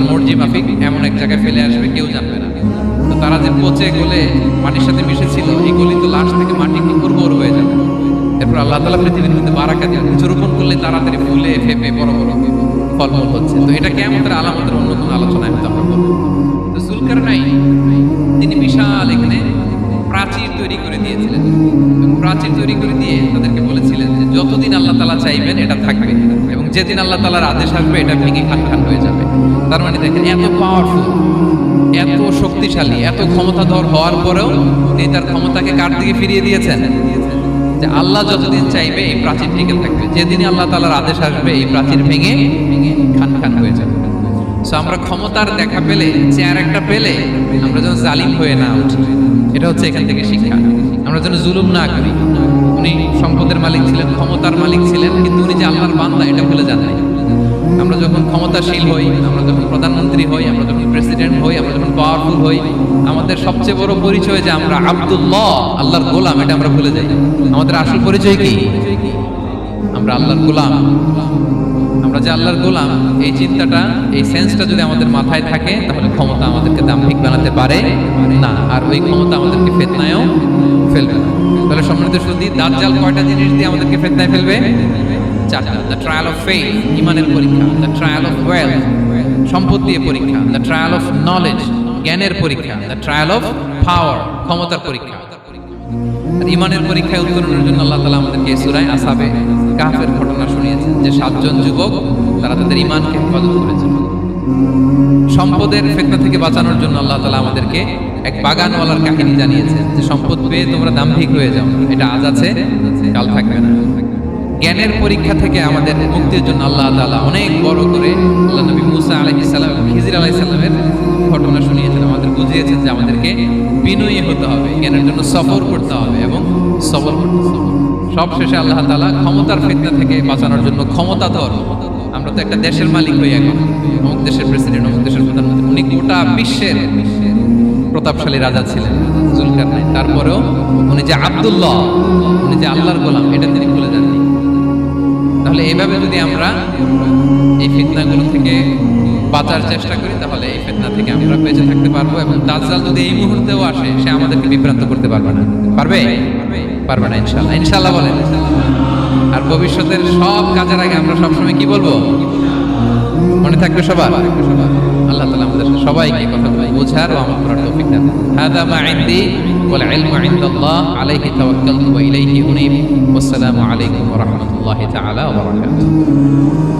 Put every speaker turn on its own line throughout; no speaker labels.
আল্লাহর মর্জি মাফিক এমন এক জায়গায় ফেলে আসবে, কেউ জানবে না। তো তারা যে পচে গলে মাটির সাথে মিশেছিল, এই গলি তো লাশ থেকে মাটি কি উর্বর হয়ে যাবে? এরপর আল্লাহ তালা পৃথিবীর মধ্যে বারাকা দিয়ে কিছু রোপণ করলে তাড়াতাড়ি ফুলে, ফেপে বড় বড় ফলমূল হচ্ছে। তো এটা কেমন আলামতের অন্য কোনো আলোচনায় হয়তো আমরা বলব তো জুলকার নাই তিনি বিশাল এখানে প্রাচীর তৈরি করে দিয়েছিলেন। প্রাচীর তৈরি করে দিয়ে তাদেরকে বলেছিলেন যে, যতদিন আল্লাহ তালা চাইবেন, এটা থাকবে। এবং যেদিন আল্লাহ তালার আদেশ আসবে, এটা ভেঙে খান খান হয়ে যাবে। তার মানে দেখেন, এত পাওয়ারফুল এত শক্তিশালী, এত ক্ষমতাধর হওয়ার পরেও তিনি তার ক্ষমতাকে কার দিকে ফিরিয়ে দিয়েছেন? যে আল্লাহ যতদিন চাইবে এই প্রাচীর টিকে থাকবে। যেদিনই আল্লাহ তালার আদেশ আসবে, এই প্রাচীর ভেঙে খান খান হয়ে যাবে। সো আমরা ক্ষমতার দেখা পেলে, চেয়ার একটা পেলে, আমরা যেন জালিম হয়ে না উঠি। এটা হচ্ছে এখান থেকে শিক্ষা। আমরা যেন জুলুম না করি। উনি সম্পদের মালিক ছিলেন, ক্ষমতার মালিক ছিলেন, কিন্তু উনি যে আল্লাহর বান্দা, এটা ভুলে যান নাই। আমরা যখন ক্ষমতাশীল হই, আমরা যখন প্রধানমন্ত্রী হই, আমরা যখন প্রেসিডেন্ট হই, আমরা যখন পাওয়ারফুল হই, আমাদের সবচেয়ে বড় পরিচয় যে আমরা আব্দুল্লাহ, আল্লাহর গোলাম, এটা আমরা ভুলে যাই। আমাদের আসল পরিচয় কি? আমরা আল্লাহর গোলাম। আমরা যে আল্লাহর গোলাম, এই চিন্তাটা, এই সেন্সটা যদি আমাদের মাথায় থাকে, তাহলে ক্ষমতা আমাদেরকে দাম্ভিক বানাতে পারে? না, আর ওই ক্ষমতা আমাদেরকে ফেতনায়ও ফেলবে না। তাহলে সম্মানিত শুধু দাজ্জাল কয়টা জিনিস দিয়ে আমাদেরকে ফেতনায় ফেলবে? দ্য ট্রায়াল অফ ইমানের পরীক্ষা। দ্য ট্রায়াল অফ ওয়েলথ সম্পদ দিয়ে পরীক্ষা। দ্য ট্রায়াল অফ নলেজ জ্ঞানের পরীক্ষা। দ্য ট্রায়াল অফ পাওয়ার ক্ষমতার পরীক্ষা। ইমানের পরীক্ষায় জন্য আল্লাহ তালা আমাদেরকে সুরায় আসাবে কাফের ঘটনা শুনিয়েছেন যে সাতজন যুবক, তারা তাদের ইমানকে হেফাজত করেছিল সম্পদের ফেতনা থেকে বাঁচানোর জন্য আল্লাহ তালা আমাদেরকে এক বাগানওয়ালার কাহিনী জানিয়েছেন যে সম্পদ পেয়ে তোমরা দাম্ভিক হয়ে যাও। এটা আজ আছে, কাল থাকবে না। জ্ঞানের পরীক্ষা থেকে আমাদের মুক্তির জন্য আল্লাহ তালা অনেক বড় করে আল্লাহ নবী মুসা আলাইহিস সালাম এবং খিজির আলাইহিস সালামের ঘটনা শুনিয়েছেন, আমাদের বুঝিয়েছেন যে আমাদেরকে বিনয়ী হতে হবে, জ্ঞানের জন্য সফর করতে হবে এবং সবর করতে হবে। সব শেষে আল্লাহ তালা ক্ষমতার ফিতনা থেকে বাঁচানোর জন্য ক্ষমতাধর। আমরা তো একটা দেশের মালিক হই এখন, অমুক দেশের প্রেসিডেন্ট অমুক দেশের প্রধানমন্ত্রী, উনি গোটা বিশ্বের প্রতাপশালী রাজা ছিলেন জুলকার নাই তারপরেও উনি যে আব্দুল্লাহ, উনি যে আল্লাহর গোলাম, এটা তিনি ভুলে যাননি। তাহলে এইভাবে যদি আমরা এই ফিতনাগুলো থেকে বাঁচার চেষ্টা করি, তাহলে এই ফেতনা থেকে আমরা বেঁচে থাকতে পারব এবং দাজ্জাল যদি এই মুহূর্তেও আসে, সে আমাদেরকে বিভ্রান্ত করতে পারবে না। পারবে? পারবে না ইনশাল্লাহ ইনশাল্লাহ বলেন। আর ভবিষ্যতের সব কাজের আগে আমরা সবসময় কি বলব? মনে থাকবে সবার? আল্লাহ তাআলা আমাদের সবাইকে কথা বোঝার ও আমল করার তৌফিক দান হাদা মা ইনদি ওয়াল ইলমু ইনদাল্লাহ আলাইহি তাওয়াক্কালতু ওয়া ইলাইহি উনীব ওয়াসসালামু আলাইকুম ওয়া রাহমাতুল্লাহি তাআলা ওয়া বারাকাতুহু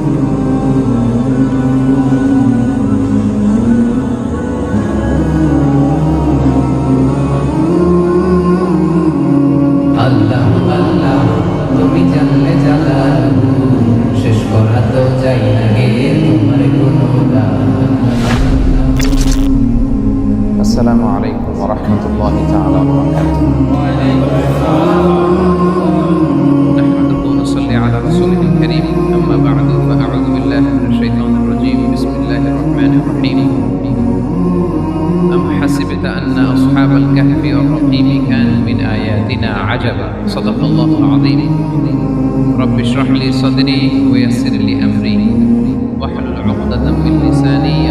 السلام عليكم ورحمة الله تعالى وبركاته. نحمده ونصلي على رسوله الكريم أما بعد فأعوذ بالله من الشيطان الرجيم. بسم الله الرحمن الرحيم. أم حسبت أن أصحاب الكهف والرقيم كانوا من آياتنا عجبا؟ صدق الله العظيم. رب اشرح لي صدري ويسر لي أمري. واحلل عقدة من لساني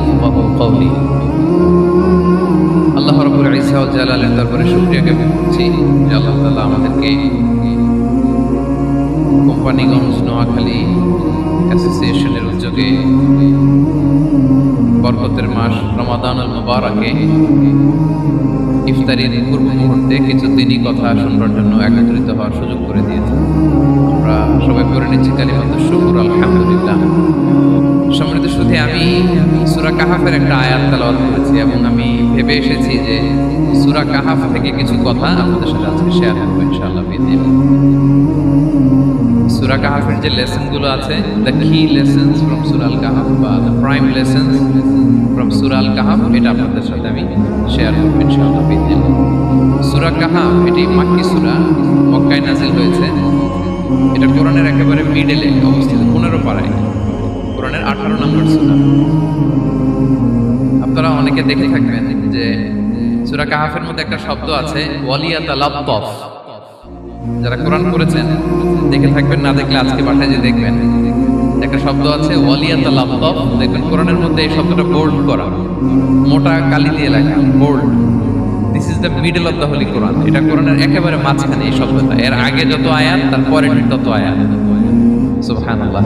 জালালের দরবারে শুক্রিয়া জ্ঞাপন করছি। যে আল্লাহ তাআলা আমাদেরকে কোম্পানিগঞ্জ নোয়াখালী অ্যাসোসিয়েশনের উদ্যোগে বরকতের মাস রমাদানুল মুবারকে ইফতারির পূর্ব মুহূর্তে কিছু দিনই কথা শুনবার জন্য একত্রিত হওয়ার সুযোগ করে দিয়েছে। আমরা সবাই পড়ে নিচ্ছি কালিমাত শুকুর, আলহামদুলিল্লাহ। সম্মানিত শুধু আমি, সুরা কাহাফের একটা আয়াত তালাওয়াত করেছি এবং আমি ভেবে এসেছি যে সুরা কাহাফ থেকে কিছু কথা আপনাদের সাথে আজকে শেয়ার করব, ইনশাআল্লাহ বিদিন সুরা কাহাফের যে লেসনগুলো আছে দ্য কি লেসন্স ফ্রম সুরাল কাহাফ বা দ্য প্রাইম লেসন্স ফ্রম সুরাল কাহাফ এটা আপনাদের সাথে আমি শেয়ার করব, ইনশাআল্লাহ বিদিন সুরা কাহাফ, এটি মাক্কি সুরা, মক্কায় নাজিল হয়েছে। এটা কোরআনের একেবারে মিডলে অবস্থিত, পনেরো পাড়ায়। কোরআনের আঠারো নম্বর সুরা। আপনারা অনেকে দেখে থাকবেন যে সুরা কাহাফের মধ্যে একটা শব্দ আছে, ওয়ালিয়াতা যারা কোরআন করেছেন দেখে থাকবেন, না দেখলে আজকে বাসায় যে দেখবেন। একটা শব্দ আছে, ওয়ালিয়াতা লাফতফ দেখবেন কোরআনের মধ্যে এই শব্দটা বোল্ড করা। মোটা কালি দিয়ে লেখা bold this is the middle of the holy Quran এটা কোরআনের একেবারে মাঝখানে এই শব্দটা। এর আগে যত আয়াত তার পরে তত আয়াত। সুবহানাল্লাহ।